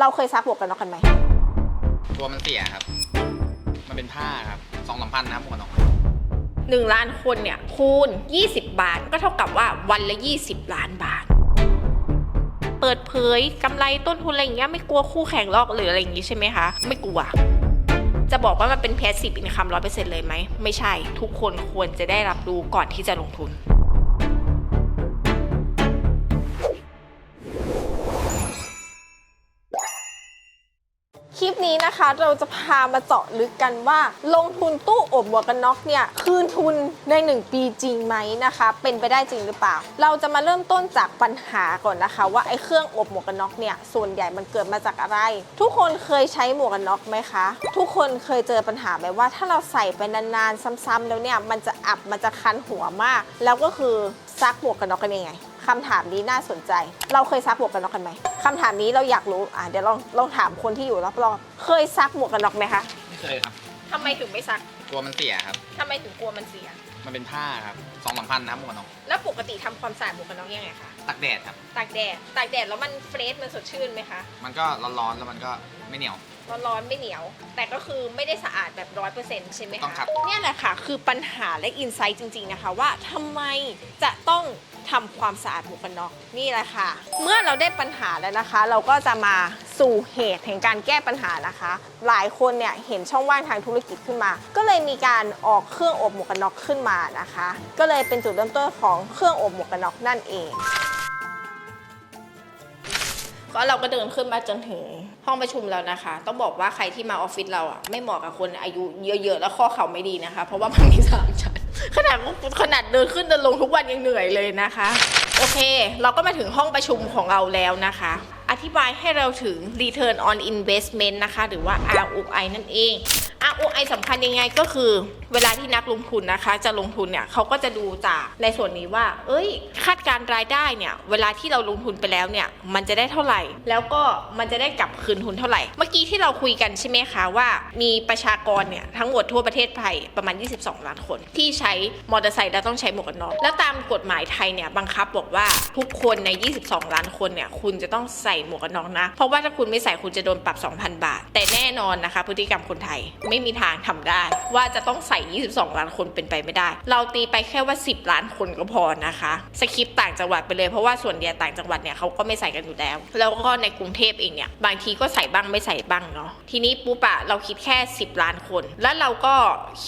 เราเคยซักหมวกกันน็อกกันไหม ตัวมันเสียครับ มันเป็นผ้าครับสองสามพันนะครับหมวกกันน็อกหนึ่งล้านคนเนี่ยคูณ 20 บาทก็เท่ากับว่าวันละ 20 ล้านบาท เปิดเผยกำไรต้นทุนอะไรอย่างเงี้ยไม่กลัวคู่แข่งลอกหรืออะไรอย่างงี้ใช่ไหมคะ ไม่กลัว จะบอกว่ามันเป็น passive income ร้อยเปอร์เซ็นต์เลยไหม ไม่ใช่ทุกคนควรจะได้รับรู้ก่อนที่จะลงทุน เราจะพามาเจาะลึกกันว่า ลงทุนตู้อบหมวกกันน็อกเนี่ยคืนทุนใน 1 ปีจริงไหมนะคะ เป็นไปได้จริงหรือเปล่า เราจะมาเริ่มต้นจากปัญหาก่อนนะคะ ว่าไอ้เครื่องอบหมวกกันน็อกเนี่ยส่วนใหญ่มันเกิดมาจากอะไร ทุกคนเคยใช้หมวกกันน็อกไหมคะ ทุกคนเคยเจอปัญหาไหมว่า ถ้าเราใส่ไปนานๆ ซ้ำๆแล้วเนี่ยมันจะอับมันจะคันหัวมาก แล้วก็คือซักหมวกกันน็อกกันยังไง คำถามนี้น่าสนใจ เราเคยซักหมวกกันน็อกกันไหมคำถามนี้เราอยากรู้อะเดี๋ยวลองลองถามคนที่อยู่รอบๆเคยซักหมวกกันน็อกไหมคะไม่เคยครับทำไมถึงไม่ซักตัวมันเสียครับ ทำไมถึงกลัวมันเสีย มันเป็นผ้าครับสองสามพันนะครับหมวกกันน็อกแล้วปกติทำความสะอาดหมวกกันน็อกยังไงคะตักแดดครับ ตากแดดตากแดดแล้วมันเฟรชมันสดชื่นไหมคะมันก็ร้อนๆแล้วมันก็ไม่เหนียว ร้อนๆไม่เหนียว แต่ก็คือไม่ได้สะอาดแบบร้อยเปอร์เซ็นต์ใช่ไหมต้อคะงครับ เนี่ยแหละค่ะ คือปัญหาและอินไซต์จริง ๆ นะคะ ว่าทำไมจะต้อง ทำความสะอาดหมวกกันน็อกนี่แหละค่ะ เมื่อเราได้ปัญหาแล้วนะคะ เราก็จะมาสู่เหตุแห่งการแก้ปัญหานะคะ หลายคนเนี่ยเห็นช่องว่างทางธุรกิจขึ้นมา ก็เลยมีการออกเครื่องอบหมวกกันน็อกขึ้นมานะคะ ก็เลยเป็นจุดเริ่มต้นของเครื่องอบหมวกกันน็อกนั่นเองก็เราก็เดินขึ้นมาจนถึงห้องประชุมแล้วนะคะ ต้องบอกว่าใครที่มาออฟฟิศเราอะไม่เหมาะกับคนอายุเยอะๆ แล้วข้อเข่าไม่ดีนะคะ เพราะว่ามันมีสามชั้น ขนาดขนาดเดินขึ้นเดินลงทุกวันยังเหนื่อยเลยนะคะ โอเค เราก็มาถึงห้องประชุมของเราแล้วนะคะ อธิบายให้เราถึง return on investment นะคะ หรือว่า ROI นั่นเอง ROI สำคัญยังไงก็คือ เวลาที่นักลงทุนนะคะ จะลงทุนเนี่ยเขาก็จะดูจากในส่วนนี้ว่า เอ้ย คาดการณ์รายได้เนี่ยเวลาที่เราลงทุนไปแล้วเนี่ยมันจะได้เท่าไหร่ แล้วก็มันจะได้กลับคืนทุนเท่าไหร่ เมื่อกี้ที่เราคุยกันใช่ไหมคะว่า มีประชากรเนี่ยทั้งหมดทั่วประเทศไทยประมาณ 22 ล้านคน ที่ใช้มอเตอร์ไซค์แล้วต้องใช้หมวกกันน็อกแล้วตามกฎหมายไทยเนี่ยบังคับบอกว่าทุกคนใน 22 ล้านคนเนี่ยคุณจะต้องใส่หมวกกันน็อกนะเพราะว่าถ้าคุณไม่ใส่คุณจะโดนปรับ 2,000 บาท แต่แน่นอนนะคะ พฤติกรรมคนไทยไม่มีทางทำได้ ว่าจะต้องใส่22 ล้านคนเป็นไปไม่ได้ เราตีไปแค่ว่า 10 ล้านคนก็พอนะคะ สคริปต์ต่างจังหวัดไปเลยเพราะว่าส่วนใหญ่ต่างจังหวัดเนี่ยเขาก็ไม่ใส่กันอยู่แล้ว แล้วก็ในกรุงเทพเองเนี่ยบางทีก็ใส่บ้างไม่ใส่บ้างเนาะ ทีนี้ปุ๊บอะเราคิดแค่ 10 ล้านคน แล้วเราก็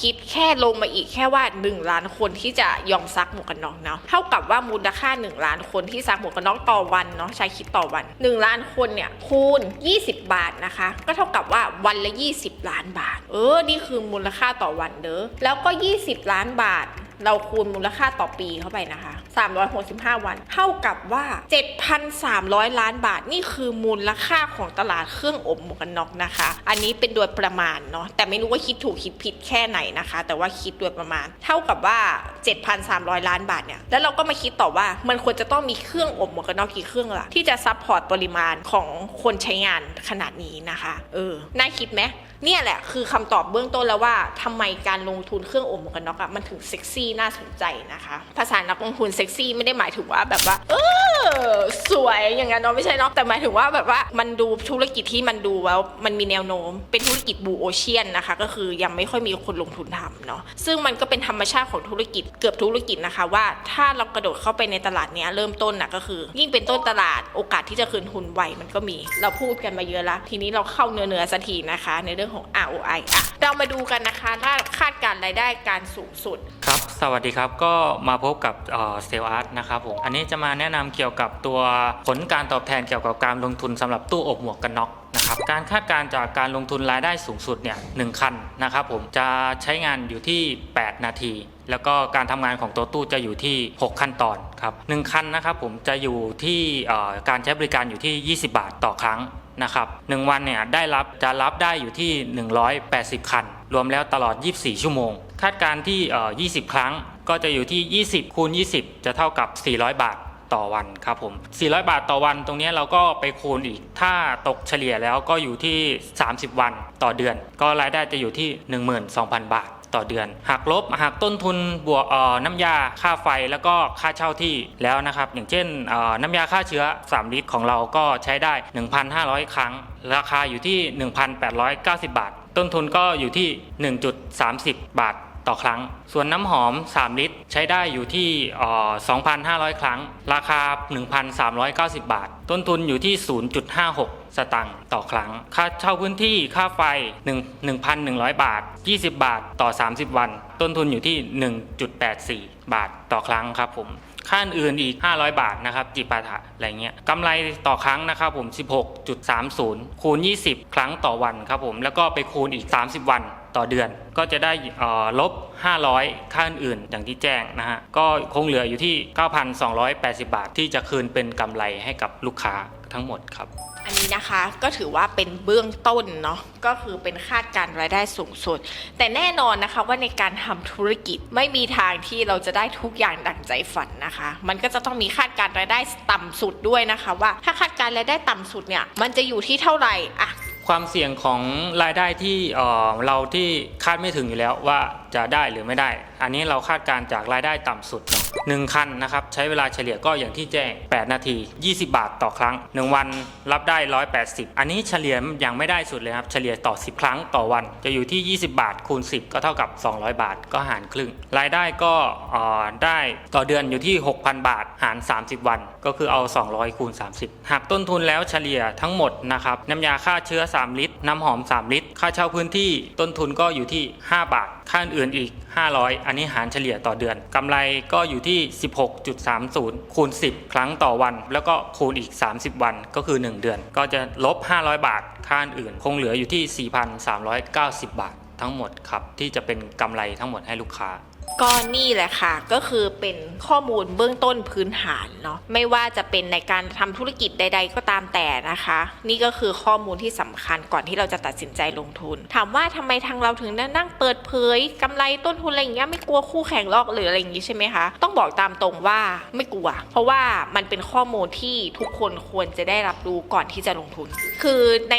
คิดแค่ลงมาอีกแค่ว่า 1 ล้านคนที่จะยอมซักหมวกกันน็อกเนาะ เท่ากับว่ามูลค่า 1 ล้านคนที่ซักหมวกกันน็อกต่อวันเนาะใช้คิดต่อวัน 1 ล้านคนเนี่ยคูณ 20 บาทนะคะ ก็เท่ากับว่าวันละ 20 ล้านบาท เออ นี่คือมูลค่าต่อวันเด้อแล้วก็ 20 ล้านบาท เราคูณมูลค่าต่อปีเข้าไปนะคะ 365 วัน เท่ากับว่า 7,300 ล้านบาท นี่คือมูลค่าของตลาดเครื่องอบหมวกกันน็อกนะคะ อันนี้เป็นโดยประมาณเนาะ แต่ไม่รู้ว่าคิดถูกคิดผิดแค่ไหนนะคะ แต่ว่าคิดโดยประมาณ เท่ากับว่า 7,300 ล้านบาทเนี่ย แล้วเราก็มาคิดต่อว่ามันควรจะต้องมีเครื่องอบหมวกกันน็อกกี่เครื่องล่ะที่จะซัพพอร์ตปริมาณของคนใช้งานขนาดนี้นะคะ เออ น่าคิดไหม เนี่ยแหละคือคำตอบเบื้องต้นแล้วว่าทำไมการลงทุนเครื่องอบหมวกกันน็อกอะมันถึงเซ็กซี่น่าสนใจนะคะ ภาษานักลงทุนเซ็กซี่ไม่ได้หมายถึงว่าแบบว่า เออสวยอย่างนั้นเนาะไม่ใช่เนาะแต่หมายถึงว่าแบบว่ามันดูธุรกิจที่มันดูแล้วมันมีแนวโน้ม เป็นธุรกิจบูโอเชียนนะคะ ก็คือยังไม่ค่อยมีคนลงทุนทำเนาะซึ่งมันก็เป็นธรรมชาติของธุรกิจเกือบธุรกิจนะคะว่าถ้าเรากระโดดเข้าไปในตลาดเนี้ยเริ่มต้นนะก็คือ ยิ่งเป็นต้นตลาดโอกาสที่จะคืนทุนไวมันก็มี เราพูดกันมาเยอะล้วทีนี้เราเข้าเนื้อเนื้อๆสักทีนะคะ ในเรื่องของ ROI อะ เรามาดูกันนะคะถ้าคาดการณ์รายได้การสูงสุด ครับ สวัสดีครับ ก็มาพบกับเซลอาร์ตนะครับผม อันนี้จะมาแนะนำเกี่ยวกับตัวผลการตอบแทนเกี่ยวกับการลงทุนสำหรับตู้อบหมวกกันน็อกนะครับ การคาดการจากการลงทุนรายได้สูงสุดเนี่ยหนึ่งคันนะครับผม จะใช้งานอยู่ที่ 8 นาที แล้วก็การทำงานของตัวตู้จะอยู่ที่ 6 ขั้นตอนครับหนึ่งคันนะครับผมจะอยู่ที่การใช้บริการอยู่ที่ 20 บาทต่อครั้ง นะครับหนึ่งวันเนี่ยได้รับจะรับได้อยู่ที่ 180 คัน รวมแล้วตลอด 24 ชั่วโมง คาดการณ์ที่เอ่อ20 ครั้งก็จะอยู่ที่ 20 คูณ 20 จะเท่ากับ 400 บาทต่อวันครับผม 400 บาทต่อวันตรงนี้เราก็ไปคูณอีก ถ้าตกเฉลี่ยแล้วก็อยู่ที่ 30 วันต่อเดือน ก็รายได้จะอยู่ที่ 12,000 บาท ต่อเดือน หักลบหักต้นทุนบวกน้ำยาค่าไฟแล้วก็ค่าเช่าที่แล้วนะครับ อย่างเช่นน้ำยาฆ่าเชื้อ 3 ลิตรของเราก็ใช้ได้ 1,500 ครั้ง ราคาอยู่ที่ 1,890 บาท ต้นทุนก็อยู่ที่ 1.30 บาท ต่อครั้ง ส่วนน้ำหอม 3 ลิตร ใช้ได้อยู่ที่ 2,500 ครั้ง ราคา 1,390 บาท ต้นทุนอยู่ที่ 0.56 สตังค์ต่อครั้ง ค่าเช่าพื้นที่ค่าไฟ 1,100 บาท 20 บาทต่อ 30 วัน ต้นทุนอยู่ที่ 1.84 บาทต่อครั้งครับผมค่าอื่นอีก 500 บาทนะครับจิปาถะอะไรเงี้ยกำไรต่อครั้งนะครับผม 16.30 คูณ 20 ครั้งต่อวันครับผม แล้วก็ไปคูณอีก 30 วัน ต่อเดือน ก็จะได้ลบ 500 ค่าอื่นๆอย่างที่แจ้งนะฮะ ก็คงเหลืออยู่ที่ 9,280 บาท ที่จะคืนเป็นกำไรให้กับลูกค้าทั้งหมดครับอันนี้นะคะก็ถือว่าเป็นเบื้องต้นเนาะก็คือเป็นคาดการรายได้สูงสุด แต่แน่นอนนะคะว่าในการทำธุรกิจไม่มีทางที่เราจะได้ทุกอย่างดั่งใจฝันนะคะ มันก็จะต้องมีคาดการรายได้ต่ำสุดด้วยนะคะ ว่าถ้าคาดการรายได้ต่ำสุดเนี่ยมันจะอยู่ที่เท่าไหร่อะ ความเสี่ยงของรายได้ที่เราที่คาดไม่ถึงอยู่แล้วว่าจะได้หรือไม่ได้อันนี้เราคาดการจากรายได้ต่ำสุดหนึ่งคันนะครับใช้เวลาเฉลี่ยก็อย่างที่แจ้ง 8 นาที 20 บาทต่อครั้ง 1 วันรับได้ 180 อันนี้เฉลี่ยยังไม่ได้สุดเลยครับเฉลี่ยต่อ 10 ครั้งต่อวัน จะอยู่ที่ 20 บาทคูณ 10 ก็เท่ากับ 200 บาทก็หารครึ่ง รายได้ก็ได้ต่อเดือนอยู่ที่ 6,000 บาทหาร 30 วัน ก็คือเอา 200คูณ30 หากต้นทุนแล้วเฉลี่ยทั้งหมดนะครับน้ำยาฆ่าเชื้อ 3 ลิตร น้ำหอม 3 ลิตร ค่าเช่าพื้นที่ต้นทุนก็อยู่ที่ 5 บาทค่าอื่นอีก 500 อันนี้หารเฉลี่ยต่อเดือนกำไรก็อยู่ที่ 16.30 คูณ 10 ครั้งต่อวัน แล้วก็คูณอีก 30 วันก็คือ 1 เดือน ก็จะลบ 500 บาท ค่าอื่น คงเหลืออยู่ที่ 4,390 บาททั้งหมดครับ ที่จะเป็นกำไรทั้งหมดให้ลูกค้า ก็นี่แหละค่ะ ก็คือเป็นข้อมูลเบื้องต้นพื้นฐานเนาะไม่ว่าจะเป็นในการทำธุรกิจใด ๆ ก็ตามแต่นะคะ นี่ก็คือข้อมูลที่สำคัญก่อนที่เราจะตัดสินใจลงทุน ถามว่าทำไมทางเราถึงนั่งเปิดเผยกำไรต้นทุนอะไรอย่างเงี้ยไม่กลัวคู่แข่งลอกหรืออะไรอย่างงี้ใช่ไหมคะต้องบอกตามตรงว่าไม่กลัว เพราะว่ามันเป็นข้อมูลที่ทุกคนควรจะได้รับรู้ก่อนที่จะลงทุน คือใน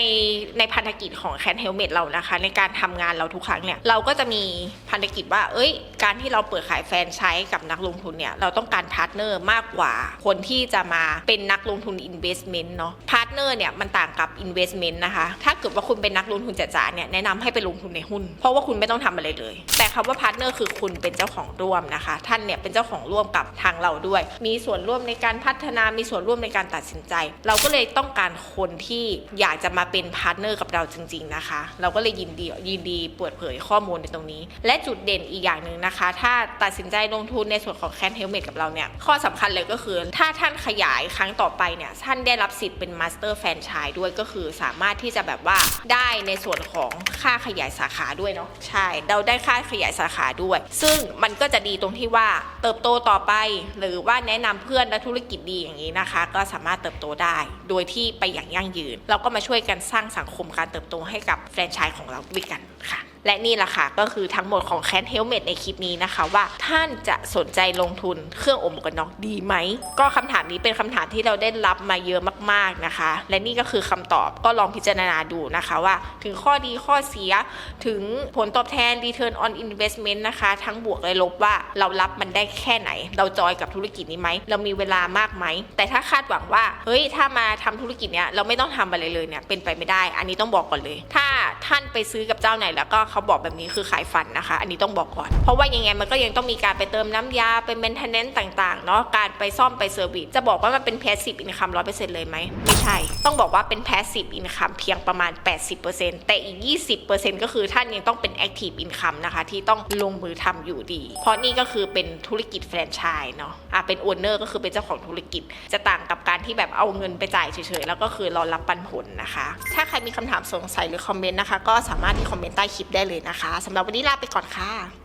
ในพันธกิจของแคนเฮลเมดเรานะคะ ในการทำงานเราทุกครั้งเนี่ยเราก็จะมีพันธกิจว่า เอ้ยการที่เราเปิดขายแฟรนไชส์กับนักลงทุนเนี่ยเราต้องการพาร์ทเนอร์มากกว่าคนที่จะมาเป็นนักลงทุนอินเวสเมนต์เนาะพา เนอร์เนี่ยมันต่างกับ investment นะคะ ถ้าเกิดว่าคุณเป็นนักลงทุนจ๋าๆเนี่ยแนะนำให้ไปลงทุนในหุ้น เพราะว่าคุณไม่ต้องทำอะไรเลย แต่คำว่าพาร์ทเนอร์คือคุณเป็นเจ้าของร่วมนะคะ ท่านเนี่ยเป็นเจ้าของร่วมกับทางเราด้วย มีส่วนร่วมในการพัฒนา มีส่วนร่วมในการตัดสินใจ เราก็เลยต้องการคนที่อยากจะมาเป็นพาร์ทเนอร์กับเราจริง ๆนะคะ เราก็เลยยินดียินดีเปิดเผยข้อมูลในตรงนี้ และจุดเด่นอีกอย่างหนึ่งนะคะ ถ้าตัดสินใจลงทุนในส่วนของแคนเฮลเมดกับเราเนี่ยข้อสำคัญเลยก็คือ ถ้าท่านขยายครั้งต่อไปเนี่ยท่านได้รับสิทธิ์เป็นมาสเตอร์แฟนชายด้วยก็คือสามารถที่จะแบบว่าได้ในส่วนของค่าขยายสาขาด้วยเนาะใช่ เราได้ค่าขยายสาขาด้วย ซึ่งมันก็จะดีตรงที่ว่าเติบโตต่อไป หรือว่าแนะนำเพื่อนและธุรกิจดีอย่างนี้นะคะ ก็สามารถเติบโตได้ โดยที่ไปอย่างยั่งยืน เราก็มาช่วยกันสร้างสังคมการเติบโตให้กับแฟรนไชส์ของเราด้วยกันค่ะ และนี่แหละค่ะก็คือทั้งหมดของแคนเฮลเมดในคลิปนี้นะคะว่าท่านจะสนใจลงทุนเครื่องอมกันน็อกดีไหม ก็คำถามนี้เป็นคำถามที่เราได้รับมาเยอะมากๆนะคะ และนี่ก็คือคำตอบก็ลองพิจารณาดูนะคะว่า ถึงข้อดีข้อเสียถึงผลตอบแทน return on investment นะคะ ทั้งบวกและลบว่าเรารับมันได้แค่ไหน เราจอยกับธุรกิจนี้ไหม เรามีเวลามากไหม แต่ถ้าคาดหวังว่าเฮ้ยถ้ามาทำธุรกิจเนี้ยเราไม่ต้องทำอะไรเลยเนี่ยเป็นไปไม่ได้ อันนี้ต้องบอกก่อนเลย ถ้าท่านไปซื้อกับเจ้าไหนแล้วก็เขาบอกแบบนี้คือขายฝันนะคะ อันนี้ต้องบอกก่อน เพราะว่ายังไงมันก็ยังต้องมีการไปเติมน้ำยาไป maintenance ต่างๆเนาะการไปซ่อมไปเซอร์วิสจะบอกว่ามันเป็น passive income 100%เซ็นต์เลยไหมไม่ใช่ ต้องบอกว่าเป็น passive income เพียงประมาณ 80%แต่อีก 20%ก็คือท่านยังต้องเป็น active income นะคะที่ต้องลงมือทำอยู่ดี เพราะนี่ก็คือเป็นธุรกิจแฟรนไชส์เนาะอะเป็น owner ก็คือเป็นเจ้าของธุรกิจ จะต่างกับการที่แบบเอาเงินไปจ่ายเฉยๆแล้วก็คือรอรับปันผลนะคะ ถ้าใครมีคำถามสงสัยหรือคอมเมนต์นะคะก็สามารถที่คอมเมนต์ใต้คลิปได้เลยนะคะสำหรับวันนี้ลาไปก่อนค่ะ